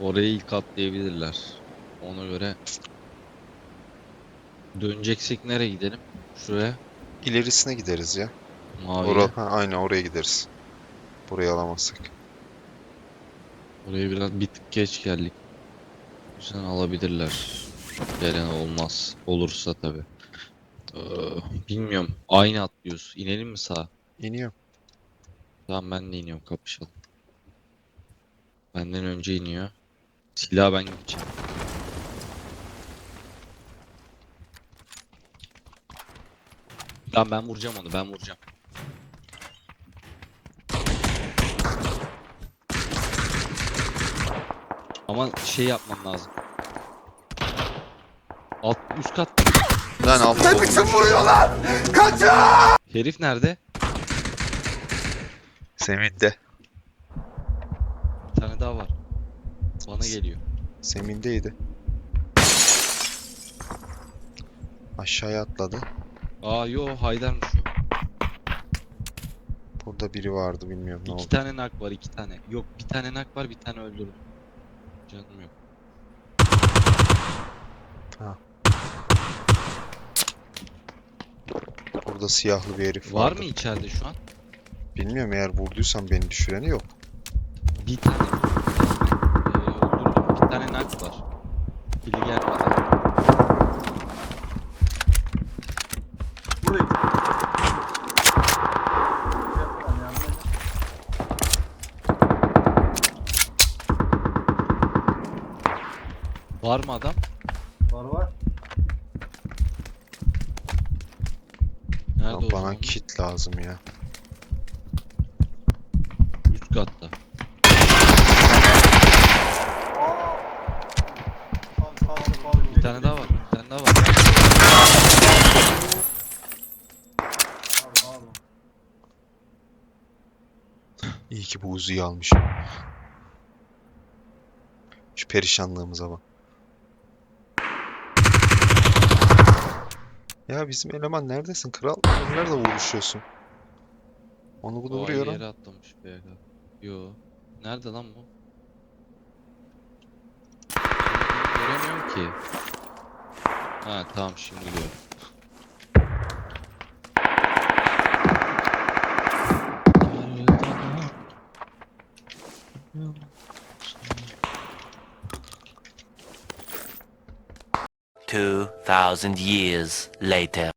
Orayı ilk atlayabilirler. Ona göre döneceksek nereye gidelim? Şuraya İlerisine gideriz ya. maviye. Ora, ha, aynen oraya gideriz. Burayı alamazsak. Oraya biraz bir tık geç geldik. Yüzden alabilirler. Gelen olmaz. Olursa tabi. bilmiyorum. Aynı atlıyoruz. İnelim mi sağa? İniyor. Tamam ben de iniyorum kapışalım. Benden önce iniyor. Silah ben gideceğim. Tamam ben vuracağım onu ben vuracağım. Ama şey yapmam lazım. Alt üst kat. Lan altı oldu. Herif nerede? Seminde. Bir tane daha var. Bana geliyor. Semindeydi. Aşağıya atladı. Aa yo Haydar'mış o. Burada biri vardı bilmiyorum ne İki oldu. tane nak var iki tane. Yok bir tane nak var bir tane öldürdüm. Canım yok. Burada siyahlı bir herif Var vardı. mı içeride şu an? Bilmiyorum eğer vurduysan beni düşüreni yok. Bir tane İyi ki bu Uzi'yi almışım. Şu perişanlığımıza bak. Ya bizim eleman neredesin kral? Nerede vuruşuyorsun? Onu bunu Doğru vuruyorum. yere atlamış be. Yo. Nerede lan bu? Göremiyorum ki. Ha tamam şimdi görüyorum. 2000 years later.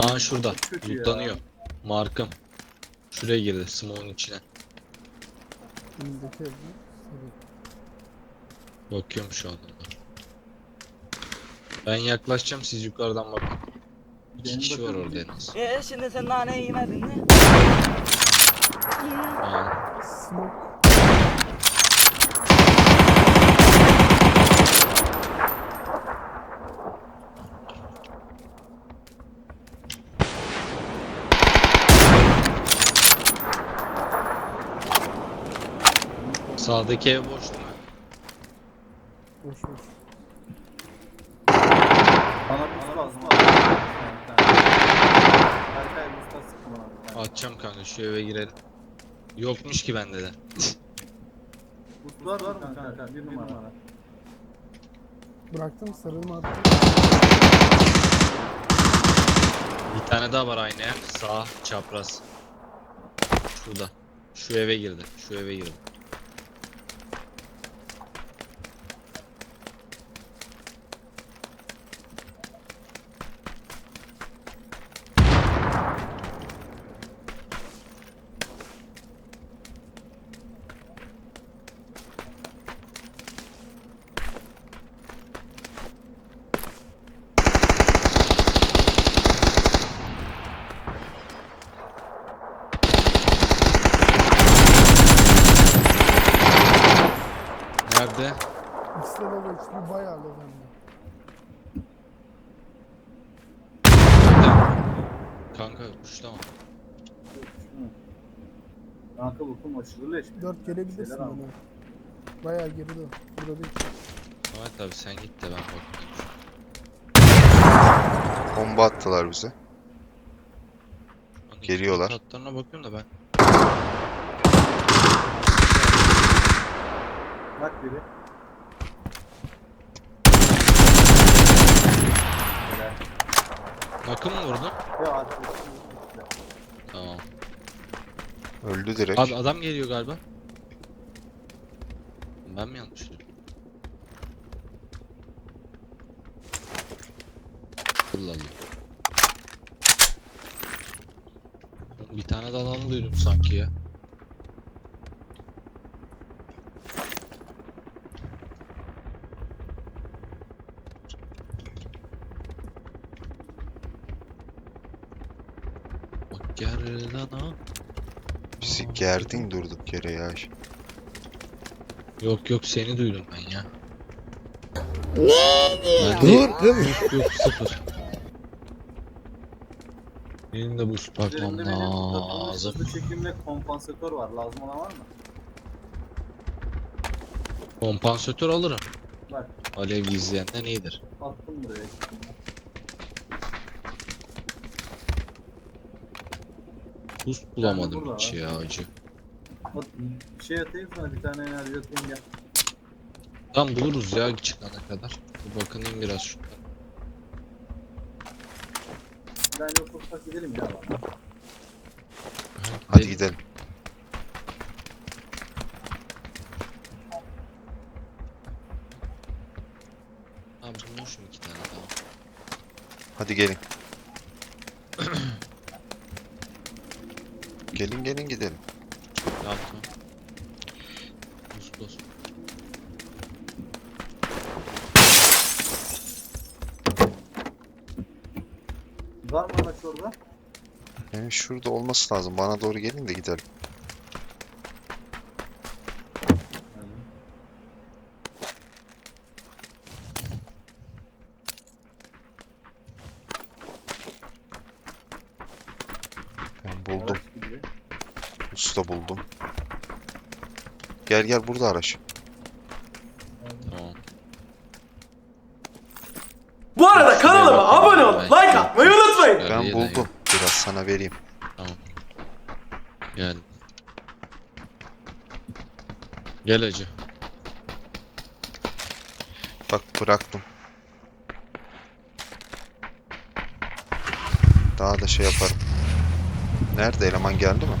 Aa şurada. Lootlanıyor. Markım. Şuraya girdi smoke'un içine. Bakıyorum şu anda. Ben yaklaşacağım siz yukarıdan bakın. İki Benim kişi var bakıyorum. orada en az. Ee, şimdi sen naneyi yemedin mi? Aa, Smoke. Sağdaki ev boş değil mi? Boş boş. Bana buz lazım. Berkay buz da sıkma bana bir tane. Atacağım kanka şu eve girelim. Yokmuş ki bende de. Buz var mı kanka? Bir numara. Bıraktım sarılma attım. Bir tane daha var aynı ev. Sağ çapraz. Şurada. Şu eve girdi. Şu eve girdi. Nerede? İkisi de level HP bayağı level. Nerede? Kanka uçlama. Aşırı leş. 4 gelebilirsin Şeyler bana. Bayağı geride. Burada değil. Evet abi sen git de ben bakayım. Bomba attılar bize. Lan Geliyorlar. ikinci Tatlarına bakıyorum da ben. Bak biri. Helal. Bakın mı vurdu? Ya arkadaşım. Tamam. Öldü direkt. Abi adam geliyor galiba. Ben mi yanlış? Allah Allah. Bir tane de adam duydum sanki ya. Bak gerdana. Gerdin durduk yere ya. Yok yok seni duydum ben ya. Ne? Dur Yok yok sıfır. Benim de boost bakmam Üzerinde benim lazım. hızlı çekimle kompansatör var. Lazım olan var mı? Kompansatör alırım. Bak Alev izleyenden iyidir. attım buraya. Boost bulamadım burada hiç var. ya acı. Şey atayım sana bir tane enerji atayım gel. Tam buluruz ya çıkana kadar. Bir bakınayım biraz şu. Bence ufak ufak gidelim ya. lan. Hadi gidelim. Ha bulmuşum iki tane tamam. Hadi gelin. Gelin gelin gidelim. Tamam. Boost boost. Var mı araç orada? Yani şurada olması lazım. Bana doğru gelin de gidelim. Ben buldum. Araç gidiyor. Usta buldum. Gel gel burada araç. Tamam. Bu arada kanalıma abone ol, like atmayı unutmayın. Gel, Ben buldum. Biraz sana vereyim. Gel. Gel acı. Bak bıraktım. Daha da şey yaparım. Nerede eleman geldi mi?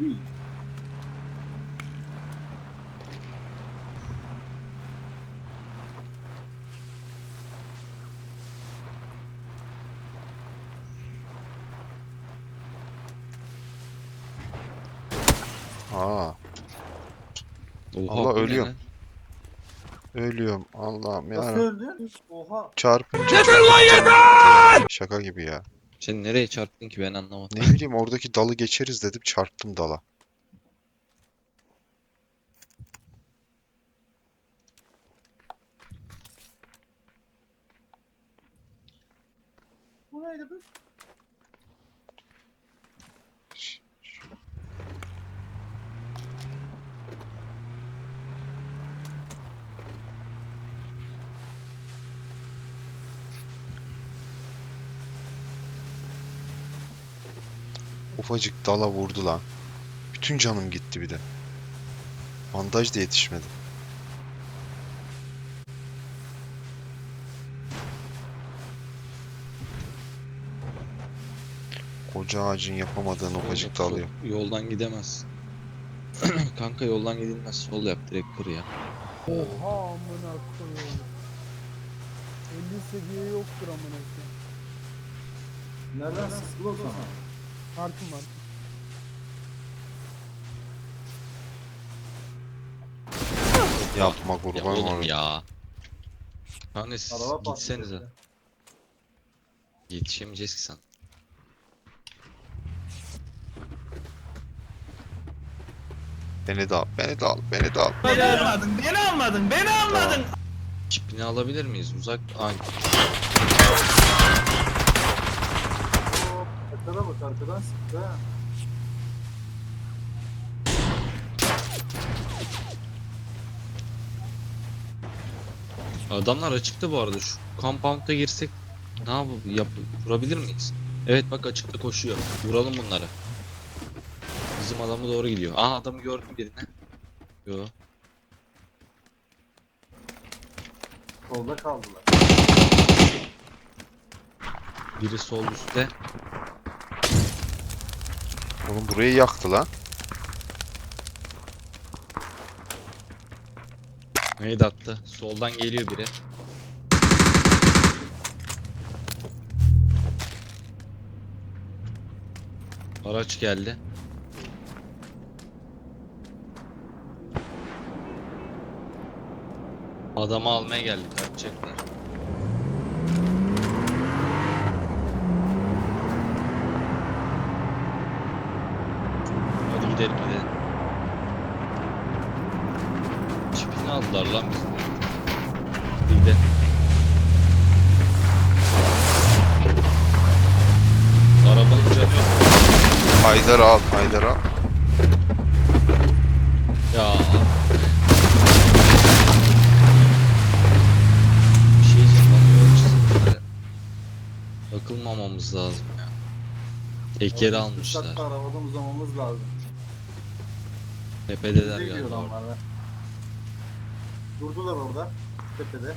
İyi. Aa, Oha, Allah, bu ne ölüyorum. lan? ölüyorum. Allah'ım Nasıl ya. öldün? Oha. Çarpınca Şaka gibi ya. Sen nereye çarptın ki ben anlamadım. Ne bileyim oradaki dalı geçeriz dedim çarptım dala. Bu neydi bu? Ufacık dala vurdu lan. Bütün canım gitti bir de. Bandaj da yetişmedi. Koca ağacın yapamadığın ufacık dalı yap. Yoldan gidemez. Kanka yoldan gidilmez. Sol yap direkt kır ya. Oha amına koyayım. 50 seviye yoktur amına koyayım. Nereden sıkılı o Artım artım. Yapma Ya kurban oğlum olayım. ya. Kanka siz Araba patladı. gitsenize. Yetişemeyeceğiz ki sen. Beni de al, beni de al, beni de al. Beni almadın, beni almadın, beni almadın. Çipini alabilir miyiz? Uzak. Ay, Hop. Arkada bak. arkadan sıktı ha. Adamlar açıkta bu arada. Şu compound'a girsek ne yap yap vurabilir miyiz? Evet bak açıkta koşuyor. Vuralım bunları. Bizim adamı doğru gidiyor. Aa adamı gördüm birine. Yo. Solda kaldılar. Biri sol üstte. Oğlum burayı yaktı lan. Neydi attı? Soldan geliyor biri. Araç geldi. Adamı almaya geldi kaçacaklar. Hadi gidelim gidelim. Çipini aldılar lan. Hadi gidelim. Arabanın canı yok. Haydar al, Haydar al. Ya. Bir şey çizimlere. Takılmamamız lazım ya. Tekeri almışlar. Arabadan uzamamız lazım. Tepedeler galiba. orada. Durdular orada. Tepede.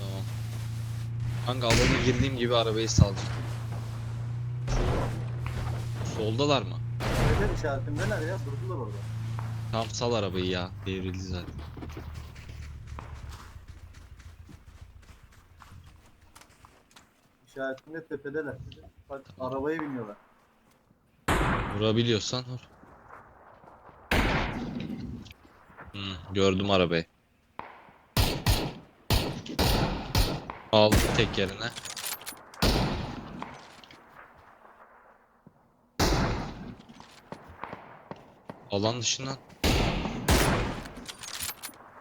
Tamam. Kanka alana girdiğim gibi arabayı salacağım. Soldalar mı? Tepede işaretimdeler ya. Durdular orada. Tam sal arabayı ya. Devrildi zaten. İşaretimde tepedeler. Bak arabaya biniyorlar. Vurabiliyorsan vur. Hmm, gördüm arabayı. Aldım tekerine. Alan dışından.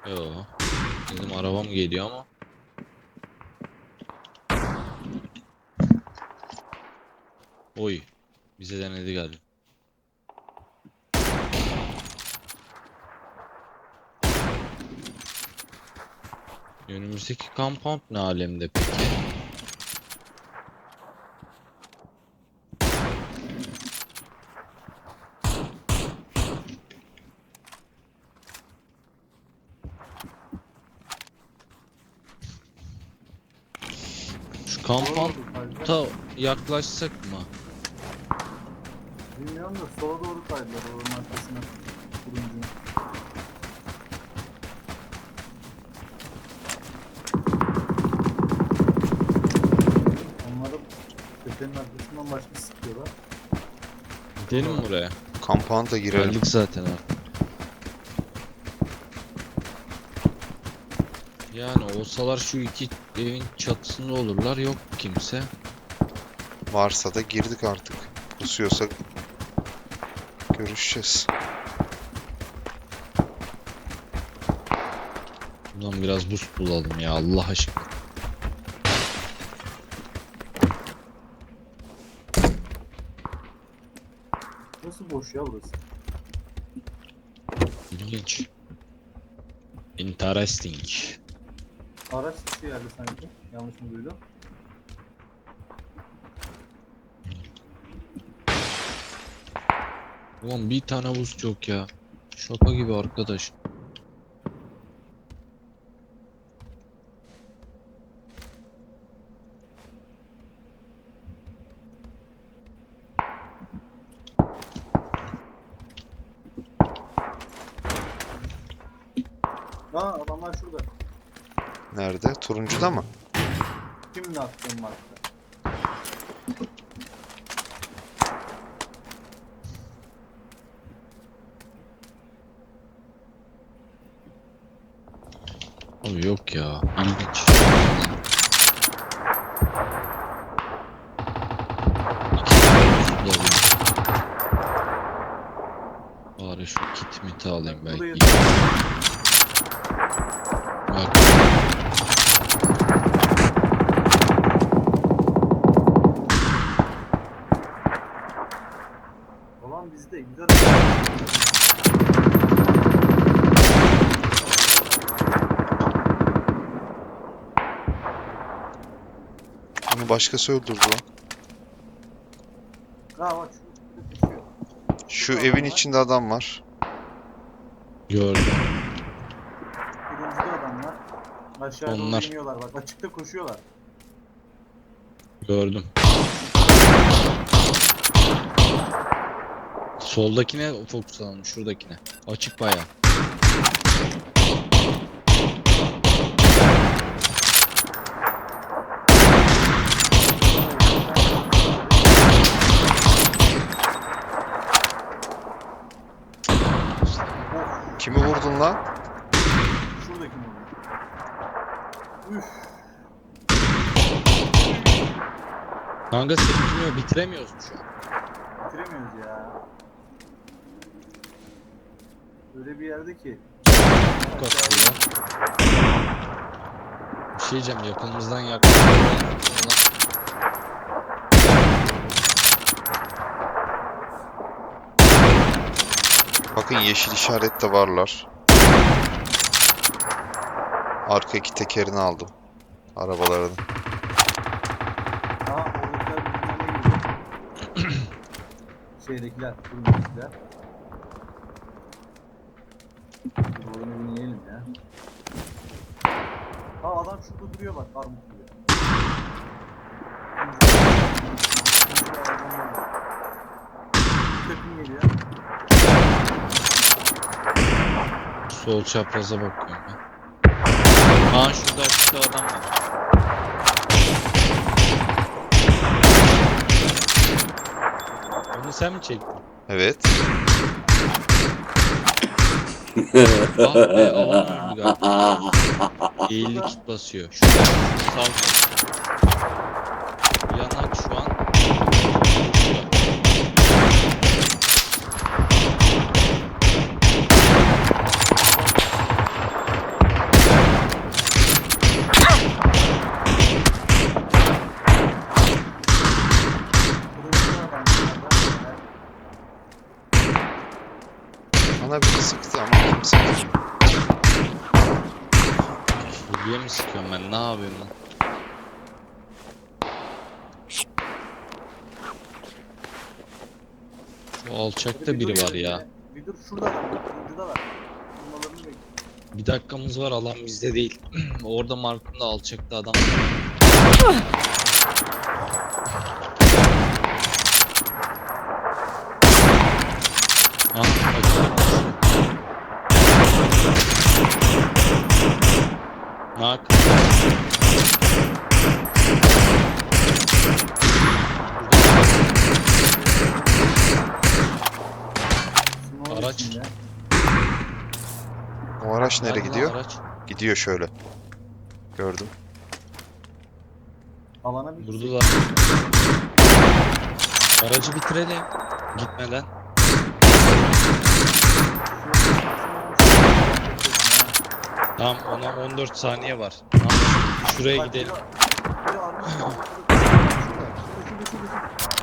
Yo. Bizim arabam geliyor ama. Oy. Bize denedi galiba. Önümüzdeki compound ne alemde peki? Şu compound'a yaklaşsak mı? Bilmiyorum da sola doğru kaydılar oranın arkasına. Turuncu. Başka sıkıyorlar. Gidelim mi buraya? Kampanta girelim. Geldik zaten artık. Yani olsalar şu iki evin çatısında olurlar. Yok kimse. Varsa da girdik artık. Pusuyorsak görüşeceğiz. Buradan biraz boost bulalım ya Allah aşkına. Nasıl boş ya burası? İlginç. Interesting. Araç dışı yerde sanki. Yanlış mı duydum? Ulan bir tane boost yok ya. Şaka gibi arkadaş. Aa adamlar şurada. Nerede? Turuncuda mı? Kimle attığım markta? Abi yok ya. İlginç. Bari şu kit miti alayım belki. Başkası öldürdü lan. Ha bak şu evin içinde adam var. Gördüm. Turuncuda adamlar. Aşağıya Onlar. doğru iniyorlar bak açıkta koşuyorlar. Gördüm. Soldakine fokuslanalım. Şuradakine. Açık bayağı. Vurdun lan? Şuradaki mi? Üf. Kanka sekmiyor. Bitiremiyoruz mu şu an? Bitiremiyoruz ya. Öyle bir yerde ki. Çok atıyor. Bir şey diyeceğim. Yakınımızdan yaklaşıyor. Bakın yeşil işaret de varlar. Arka iki tekerini aldım. Arabaların. Aa oradakiler birbirlerine giriyor. Şeydekiler, turuncudakiler. Bu oyunu dinleyelim ya. Aa adam şurada duruyor bak armut duruyor. Takım geliyor. Sol çapraza bakıyorum Aa şurada açıkta adam var. Onu sen mi çektin? Evet. Ah be öldü galiba. Eğilli kit basıyor. Şu sağ ol. Buraya mi sıkıyorum ben? Ne yapıyorum lan? Şu alçakta biri var ya. Bir dur şurada adam, turuncuda var. Bulmalarını bekliyorum. Bir dakikamız var alan bizde değil. Orada markımda alçakta adam var. Ah, açıldı. Nak. Smoke Araç. O araç nereye Nerede lan gidiyor? Araç? Gidiyor şöyle. Gördüm. Alana bir Durdular. Aracı bitirelim. Gitmeden. Tamam ona 14 saniye var. Tamam, şuraya gidelim. şurada, şurada, şurada, şurada, şurada.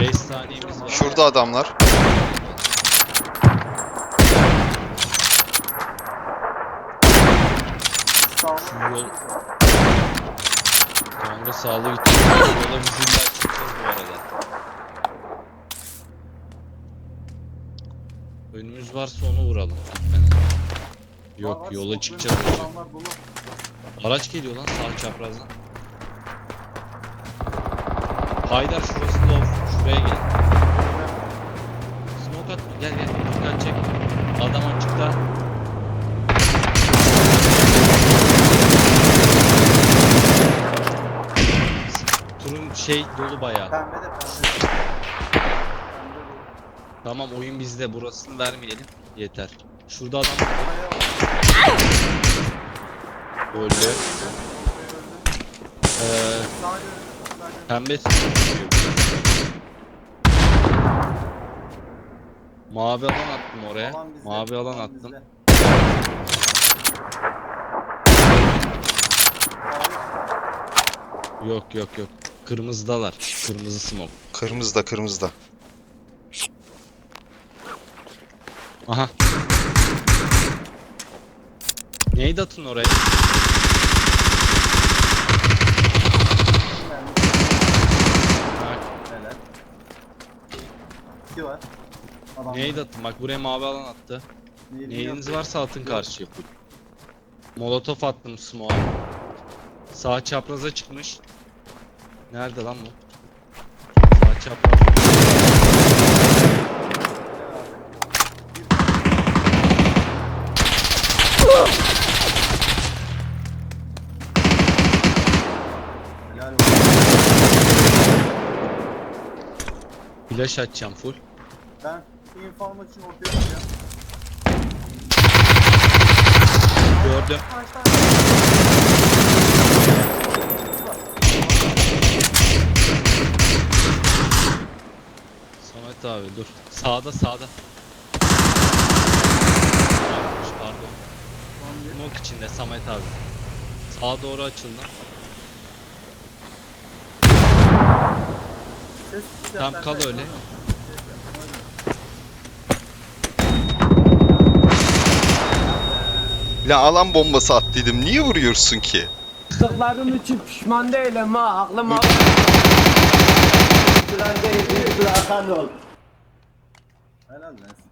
5 saniyemiz var. Şurada adamlar. Şu yol- Kanka sağlı gideceğiz. Yola biz illa çıkacağız bu arada. Önümüz varsa onu vuralım. Yok yola çıkacağız. adamlar dolu. Araç geliyor lan sağ çaprazdan. Haydar şurası low. Şuraya gel. Smoke atma. Gel gel. Dikkat çek. Adam açıkta. Turun şey dolu bayağı. Pembe de pembe. Pembe. Tamam oyun bizde. Burasını vermeyelim. Yeter. Şurada adam öldü. Ee, sadece- Mavi alan attım oraya. Alan bizde, Mavi alan alan attım. bizde. Yok yok yok. Kırmızıdalar. Kırmızı smoke. Kırmızıda kırmızıda. Aha. Neydi atın oraya? Bak, Helal. İki var. Adam neydi atın? Bak buraya mavi alan attı. Neydi Neyiniz yaptı? varsa atın karşıya full. Molotof attım smoke'a. Sağ çapraza çıkmış. Nerede lan bu? Sağ çapraz. Helal olsun. Flash atacağım full. Ben inform için ortaya çıkacağım. Gördüm. Samet abi dur. Sağda sağda. Yokmuş, Pardon. Smoke içinde Samet abi. Sağa doğru açıldı. Ses Tamam kal öyle. La alan bombası attıydım. Niye vuruyorsun ki? Yaptıklarım için pişman değilim ha. Aklım al. Helal lan